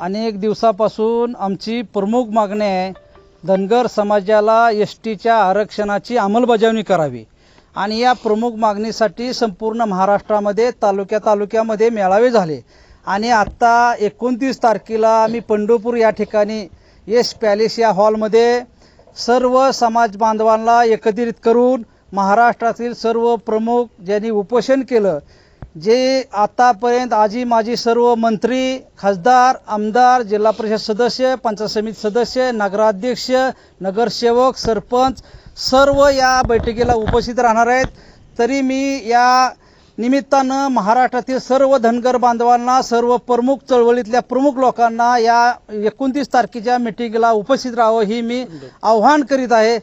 अनेक दिवसापासून आमची प्रमुख मागणी आहे धनगर समाजाला एस टीच्या आरक्षणाची अंमलबजावणी करावी. आणि या प्रमुख मागणीसाठी संपूर्ण महाराष्ट्रामध्ये तालुक्या तालुक्यामध्ये मेळावे झाले. आणि आत्ता एकोणतीस तारखेला आम्ही पंढरपूर या ठिकाणी येस पॅलेस या हॉलमध्ये सर्व समाज बांधवांना एकत्रित करून महाराष्ट्रातील सर्व प्रमुख ज्यांनी उपोषण केलं जे आतापर्यंत आजी माजी सर्व मंत्री खासदार आमदार जिल्हा परिषद सदस्य पंचायत समिती सदस्य नगराध्यक्ष नगरसेवक सरपंच सर्व या बैठकीला उपस्थित राहणार आहेत. तरी मी या निमित्तानं महाराष्ट्रातील सर्व धनगर बांधवांना सर्व प्रमुख चळवळीतल्या प्रमुख लोकांना या एकोणतीस तारखेच्या मिटिंगला उपस्थित राहावं ही मी आव्हान करीत आहे.